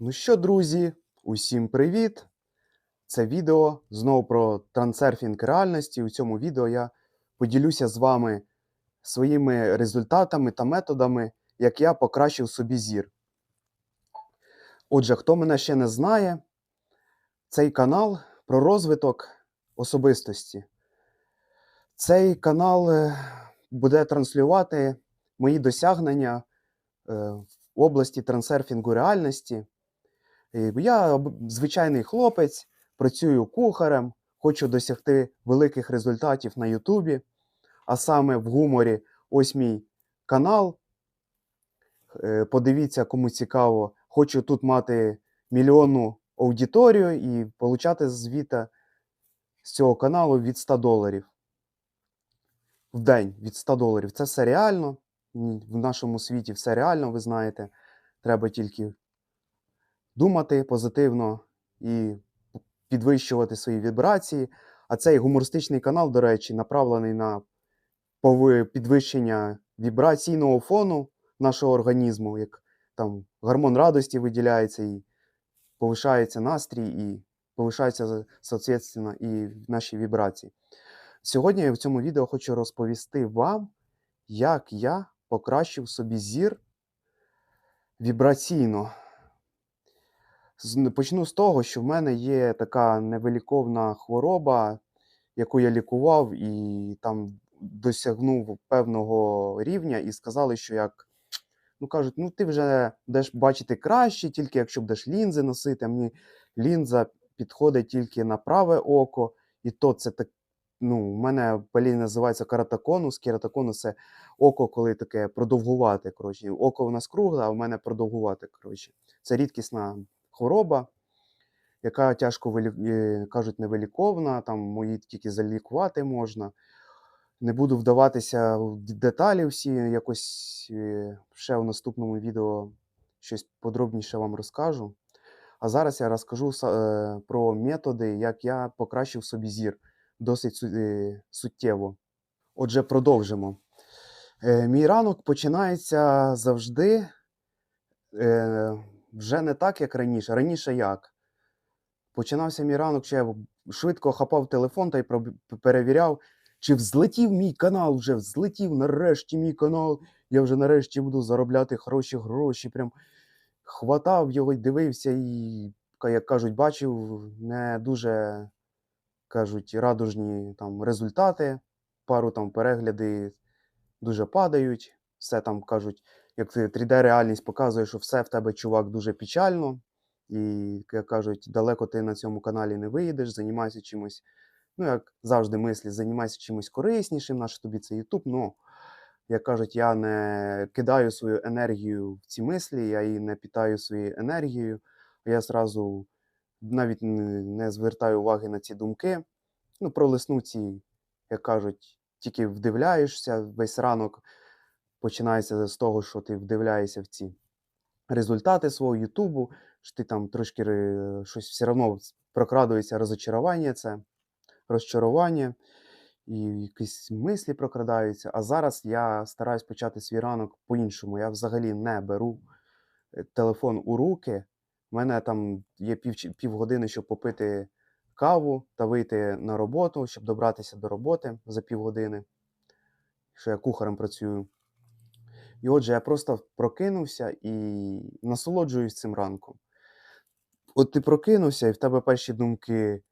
Ну що, друзі, усім привіт! Це відео знову про трансерфінг реальності. У цьому відео я поділюся з вами своїми результатами та методами, як я покращив собі зір. Отже, хто мене ще не знає, цей канал про розвиток особистості. Цей канал е, буде транслювати мої досягнення е, в області трансерфінгу реальності. Я звичайний хлопець, працюю кухарем, хочу досягти великих результатів на Ютубі, а саме в гуморі. Ось мій канал. Е, Подивіться, кому цікаво. Хочу тут мати мільйонну аудиторію і отримати звіта з цього каналу від 100 доларів. В день від 100 доларів. Це все реально. В нашому світі все реально, ви знаєте. Треба тільки думати позитивно і підвищувати свої вібрації. А цей гумористичний канал, до речі, направлений на підвищення вібраційного фону нашого організму, як там гормон радості виділяється і повишається настрій, і повишаються соответственно, і наші вібрації. Сьогодні я в цьому відео хочу розповісти вам, як я покращив собі зір вібраційно. Почну з того, що в мене є така невиліковна хвороба, яку я лікував, і там досягнув певного рівня, і сказали, що як. Ну, кажуть, ну ти вже будеш бачити краще, тільки якщо будеш лінзи носити. А мені лінза підходить тільки на праве око, і то це так. Ну, у мене палі називається кератоконус. Кератоконус це око, коли таке продовгувате. Коротше. Око у нас кругле, а в мене продовгувате. Коротше. Це рідкісна хвороба, яка тяжко е, кажуть, невиліковна, там мої тільки залікувати можна. Не буду вдаватися в деталі всі, якось е, ще в наступному відео щось подробніше вам розкажу. А зараз я розкажу е, про методи, як я покращив собі зір досить суттєво. Отже, продовжимо. Мій ранок починається завжди вже не так, як раніше. Раніше як? Починався мій ранок, що я швидко хапав телефон та й перевіряв, чи взлетів мій канал, вже взлетів нарешті мій канал. Я вже нарешті буду заробляти хороші гроші. Прям хватав його дивився, і, як кажуть, бачив не дуже кажуть, радужні там результати. Пару там перегляди дуже падають. Все там кажуть, як ти 3D-реальність показує, що все в тебе, чувак, дуже печально. І, як кажуть, далеко ти на цьому каналі не виїдеш, займайся чимось. Ну, як завжди, мислі, займайся чимось кориснішим, наш тобі це Ютуб. Ну, як кажуть, я не кидаю свою енергію в ці мислі, я її не питаю своєю енергією. Я зразу навіть не звертаю уваги на ці думки. Ну, пролисну ці, як кажуть, тільки вдивляєшся весь ранок починається з того, що ти вдивляєшся в ці результати свого Ютубу, що ти там трошки щось все одно прокрадується розочарування, це розчарування, і якісь мислі прокрадаються. А зараз я стараюсь почати свій ранок по-іншому. Я взагалі не беру е, телефон у руки. У мене там є пів, півгодини, щоб попити каву та вийти на роботу, щоб добратися до роботи за півгодини, що я кухарем працюю. І отже, я просто прокинувся і насолоджуюсь цим ранком. От ти прокинувся, і в тебе перші думки: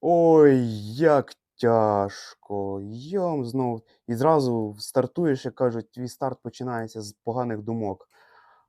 ой, як тяжко, йом знову. І зразу стартуєш, як кажуть, твій старт починається з поганих думок.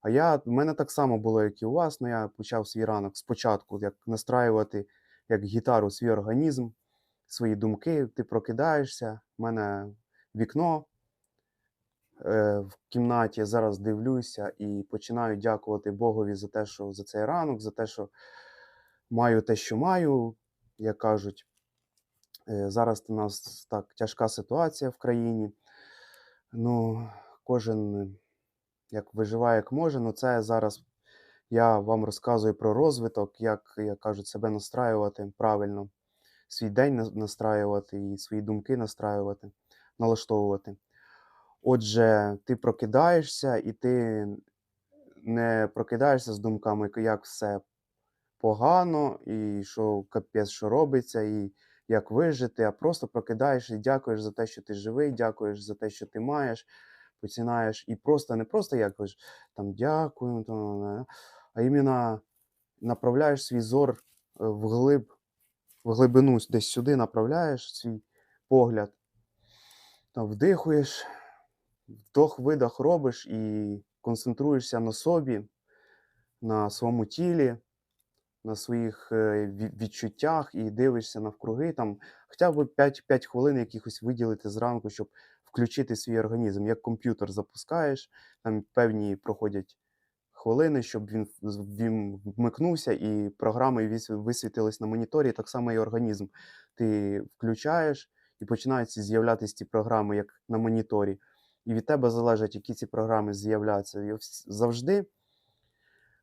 А я, в мене так само було, як і у вас, але я почав свій ранок спочатку, як настраювати як гітару свій організм, свої думки. Ти прокидаєшся, в мене вікно в кімнаті, зараз дивлюся і починаю дякувати Богові за те, що за цей ранок, за те, що маю те, що маю, як кажуть. Е, Зараз у нас так тяжка ситуація в країні. Ну, кожен як виживає, як може. Ну, це зараз я вам розказую про розвиток, як, як кажуть, себе настраювати правильно, свій день настраювати і свої думки настраювати, налаштовувати. Отже, ти прокидаєшся і ти не прокидаєшся з думками, як все погано, і що капець, що робиться, і як вижити, а просто прокидаєшся і дякуєш за те, що ти живий, дякуєш за те, що ти маєш, починаєш і просто не просто якось там дякую, а іменно направляєш свій зор е, вглиб, в глибину десь сюди направляєш свій погляд, там вдихуєш, вдох-видох робиш і концентруєшся на собі, на своєму тілі, на своїх е, відчуттях і дивишся навкруги. Там хоча б 5, 5 хвилин якихось виділити зранку, щоб включити свій організм. Як комп'ютер запускаєш, там певні проходять хвилини, щоб він, він вмикнувся, і програми висвітились на моніторі, так само і організм. Ти включаєш і починають з'являтися ці програми, як на моніторі. І від тебе залежить, які ці програми з'являються. І завжди в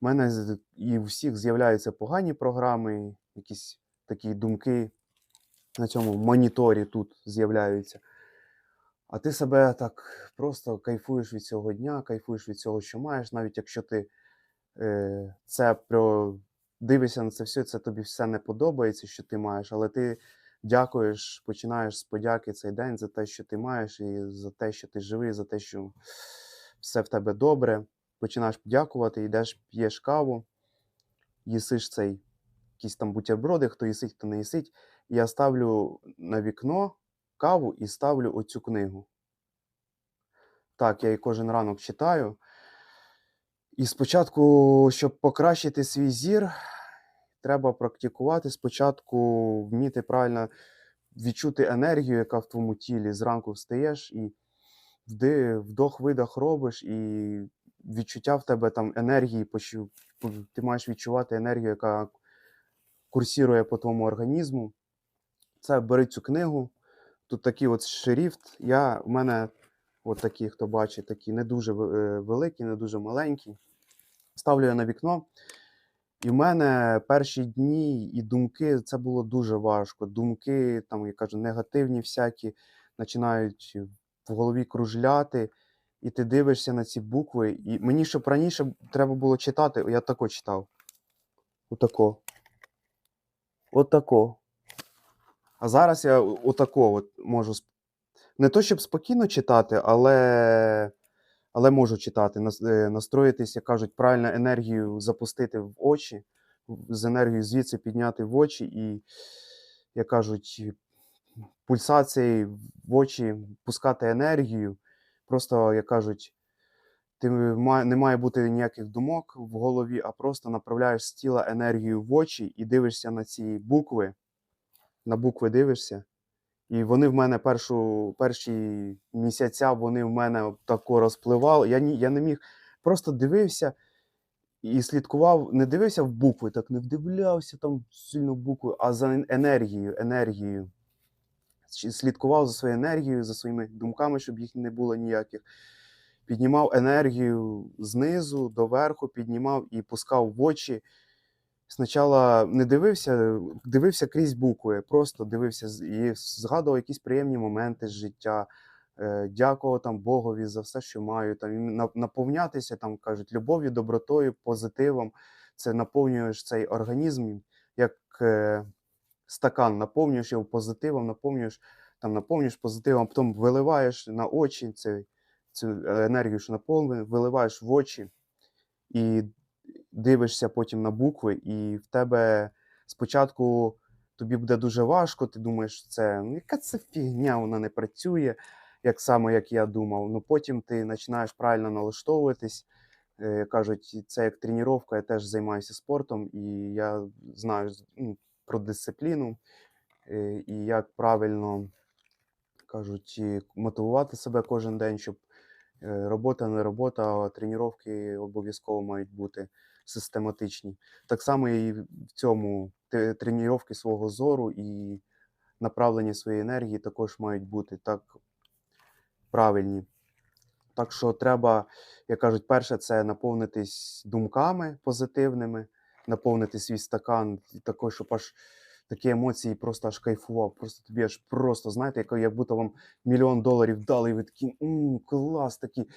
мене і у всіх з'являються погані програми, якісь такі думки на цьому моніторі тут з'являються. А ти себе так просто кайфуєш від цього дня, кайфуєш від цього, що маєш, навіть якщо ти е, це про дивишся на це все, це тобі все не подобається, що ти маєш, але ти дякуєш, починаєш з подяки цей день за те, що ти маєш, і за те, що ти живий, за те, що все в тебе добре. Починаєш дякувати, йдеш, п'єш каву, їсиш цей якісь там бутерброди, хто їсить, хто не їсить. Я ставлю на вікно каву і ставлю оцю книгу. Так, я її кожен ранок читаю. І спочатку, щоб покращити свій зір, треба практикувати. Спочатку вміти правильно відчути енергію, яка в твоєму тілі. Зранку встаєш і вдох-видох робиш, і відчуття в тебе там енергії, ти маєш відчувати енергію, яка курсірує по твоєму організму. Це бери цю книгу. Тут такий от шрифт. Я, в мене от такі, хто бачить, такі не дуже е, великі, не дуже маленькі. Ставлю я на вікно. І в мене перші дні і думки це було дуже важко. Думки, там, я кажу, негативні всякі починають в голові кружляти, і ти дивишся на ці букви. І мені щоб раніше треба було читати, я тако читав. Отако. Отако. А зараз я отако от можу не то, щоб спокійно читати, але, але можу читати, е, як кажуть, правильно енергію запустити в очі, з енергією звідси підняти в очі і, як кажуть, пульсації в очі пускати енергію. Просто, як кажуть, ти не має бути ніяких думок в голові, а просто направляєш з тіла енергію в очі і дивишся на ці букви. На букви дивишся. І вони в мене першу, перші місяця вони в мене тако розпливали. Я, ні, я не міг, просто дивився і слідкував, не дивився в букви, так не вдивлявся там сильно в букви, а за енергією, енергією. Слідкував за своєю енергією, за своїми думками, щоб їх не було ніяких. Піднімав енергію знизу до верху, піднімав і пускав в очі. Спочатку не дивився, дивився крізь букви, просто дивився і згадував якісь приємні моменти з життя, е, дякував там Богові за все, що маю. Там, наповнятися, там кажуть, любов'ю, добротою, позитивом. Це наповнюєш цей організм, як е, стакан, наповнюєш його позитивом, наповнюєш, там, наповнюєш позитивом, потім виливаєш на очі цей, цю енергію, що наповнює, виливаєш в очі і дивишся потім на букви, і в тебе спочатку тобі буде дуже важко, ти думаєш, це ну, яка це фігня, вона не працює, як саме як я думав. Ну потім ти починаєш правильно налаштовуватись. Е, кажуть, це як тренування, я теж займаюся спортом, і я знаю ну, про дисципліну, е, і як правильно кажуть, мотивувати себе кожен день, щоб робота не робота, а тренування обов'язково мають бути систематичні. Так само і в цьому тренування свого зору і направлення своєї енергії також мають бути так правильні. Так що треба, як кажуть, перше, це наповнитись думками позитивними, наповнити свій стакан також, щоб аж такі емоції просто аж кайфував. Просто тобі аж просто, знаєте, як, як будто вам мільйон доларів дали, і ви такі «М, клас такі.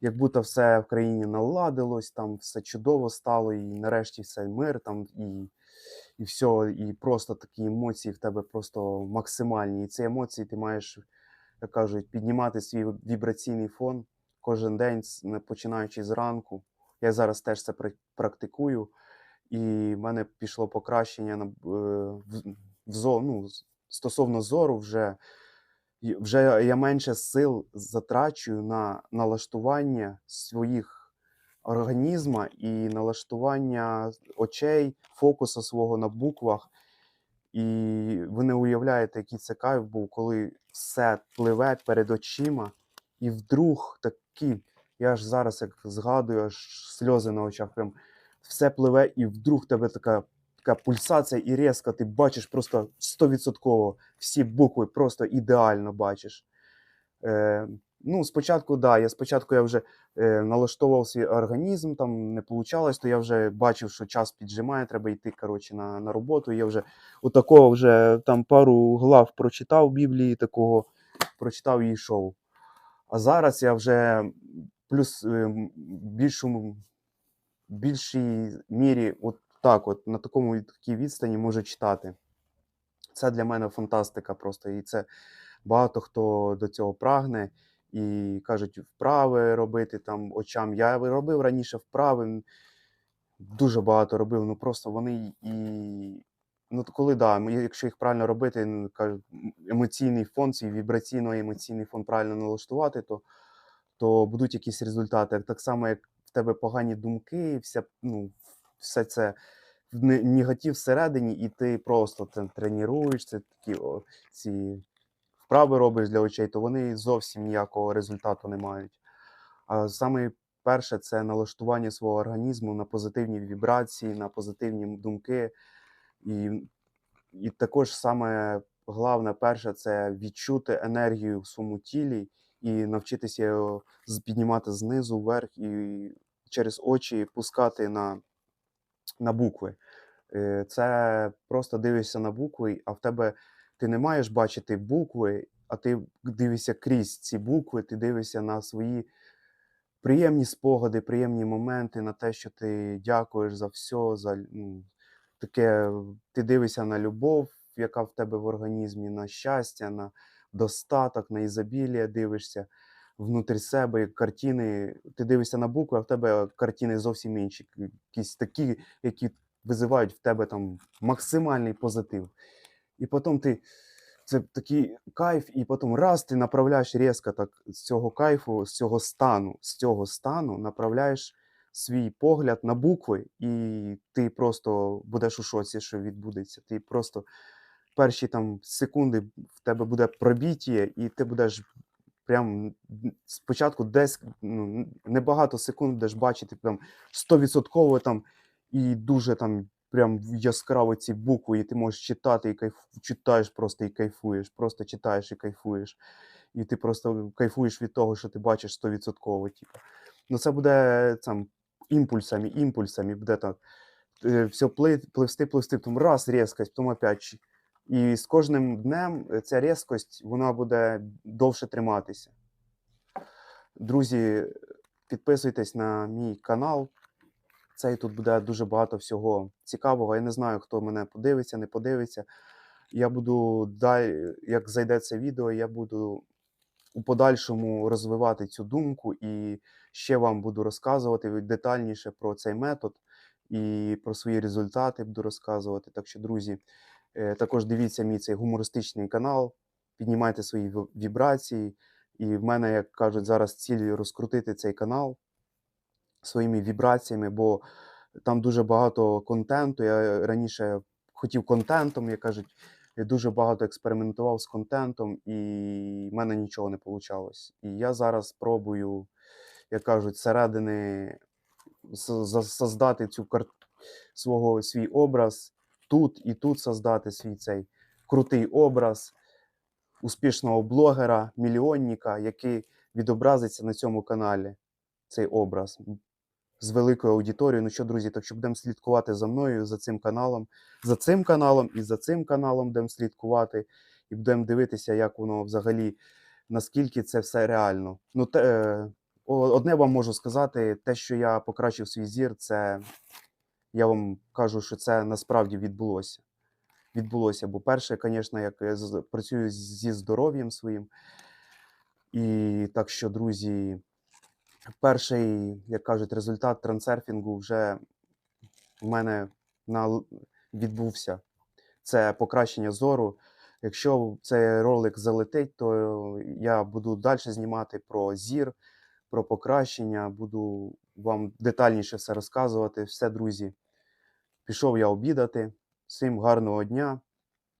як будто все в країні наладилось, там все чудово стало, і нарешті все мир, там і, і все, і просто такі емоції в тебе просто максимальні. І ці емоції ти маєш, як кажуть, піднімати свій вібраційний фон кожен день, починаючи зранку. Я зараз теж це практикую, і в мене пішло покращення на, е, в, в зо- ну, стосовно зору вже. Вже я менше сил затрачую на налаштування своїх організма і налаштування очей, фокусу свого на буквах. І ви не уявляєте, який це кайф був, коли все пливе перед очима, і вдруг такі, я ж зараз як згадую, аж сльози на очах, прям все пливе, і вдруг тебе така, така пульсація і різко ти бачиш просто 100% всі букви, просто ідеально бачиш. Е, ну, спочатку, да, я спочатку я вже е, налаштовував свій організм, там не вийшло, то я вже бачив, що час піджимає, треба йти коротше, на, на роботу. Я вже отакого вже там пару глав прочитав Біблії, такого прочитав і йшов. А зараз я вже плюс е, м, більшому, більшій мірі, от так, от на такому такій відстані можу читати. Це для мене фантастика просто. І це багато хто до цього прагне і кажуть, вправи робити там очам. Я робив раніше вправи, дуже багато робив, ну просто вони і. Ну, коли да, якщо їх правильно робити, емоційний фон, свій вібраційно-емоційний фон правильно налаштувати, то, то будуть якісь результати. Так само, як тебе погані думки, вся, ну, все це негатив всередині, і ти просто це тренуєшся, такі о, ці вправи робиш для очей, то вони зовсім ніякого результату не мають. А саме перше це налаштування свого організму на позитивні вібрації, на позитивні думки. І, і також саме головне, перше, це відчути енергію в своєму тілі і навчитися його піднімати знизу вверх і через очі пускати на, на букви. Е, Це просто дивишся на букви, а в тебе ти не маєш бачити букви, а ти дивишся крізь ці букви, ти дивишся на свої приємні спогади, приємні моменти, на те, що ти дякуєш за все, за ну, таке, ти дивишся на любов, яка в тебе в організмі, на щастя, на достаток, на ізобілія дивишся внутрі себе, картини. Ти дивишся на букви, а в тебе картини зовсім інші, якісь такі, які визивають в тебе там максимальний позитив. І потім ти це такий кайф, і потім раз ти направляєш різко так з цього кайфу, з цього стану, з цього стану направляєш свій погляд на букви, і ти просто будеш у шоці, що відбудеться. Ти просто перші там секунди в тебе буде пробіття, і ти будеш прям спочатку десь ну, небагато секунд будеш бачити там 100% там і дуже там прям яскраво ці букви, і ти можеш читати і кайф... читаєш просто і кайфуєш, просто читаєш і кайфуєш. І ти просто кайфуєш від того, що ти бачиш 100%. Типу. Ну це буде там імпульсами, імпульсами, буде так. е, Все пливсти, пливсти, потім раз різкость, потім опять. І з кожним днем е, ця різкость вона буде довше триматися. Друзі, підписуйтесь на мій канал. Це і тут буде дуже багато всього цікавого. Я не знаю, хто мене подивиться, не подивиться. Я буду далі, як зайде це відео, я буду у подальшому розвивати цю думку і ще вам буду розказувати детальніше про цей метод і про свої результати буду розказувати. Так що, друзі, також дивіться мій цей гумористичний канал, піднімайте свої вібрації. І в мене, як кажуть, зараз ціль розкрутити цей канал своїми вібраціями, бо там дуже багато контенту. Я раніше хотів контентом, як кажуть, я дуже багато експериментував з контентом, і в мене нічого не вийшло. І я зараз пробую, як кажуть, зсередини создати цю кар... свого свій образ тут і тут создати свій цей крутий образ успішного блогера, мільйонника, який відобразиться на цьому каналі. Цей образ з великою аудиторією. Ну що, друзі, так що будемо слідкувати за мною, за цим каналом, за цим каналом і за цим каналом будемо слідкувати, і будемо дивитися, як воно взагалі, наскільки це все реально. Ну, те, е, одне вам можу сказати, те, що я покращив свій зір, це я вам кажу, що це насправді відбулося. Відбулося, бо перше, конечно, як я працюю зі здоров'ям своїм. І так що, друзі, перший, як кажуть, результат трансерфінгу вже в мене на відбувся. Це покращення зору. Якщо цей ролик залетить, то я буду дальше знімати про зір, про покращення, буду вам детальніше все розказувати. Все, друзі, пішов я обідати. Всім гарного дня.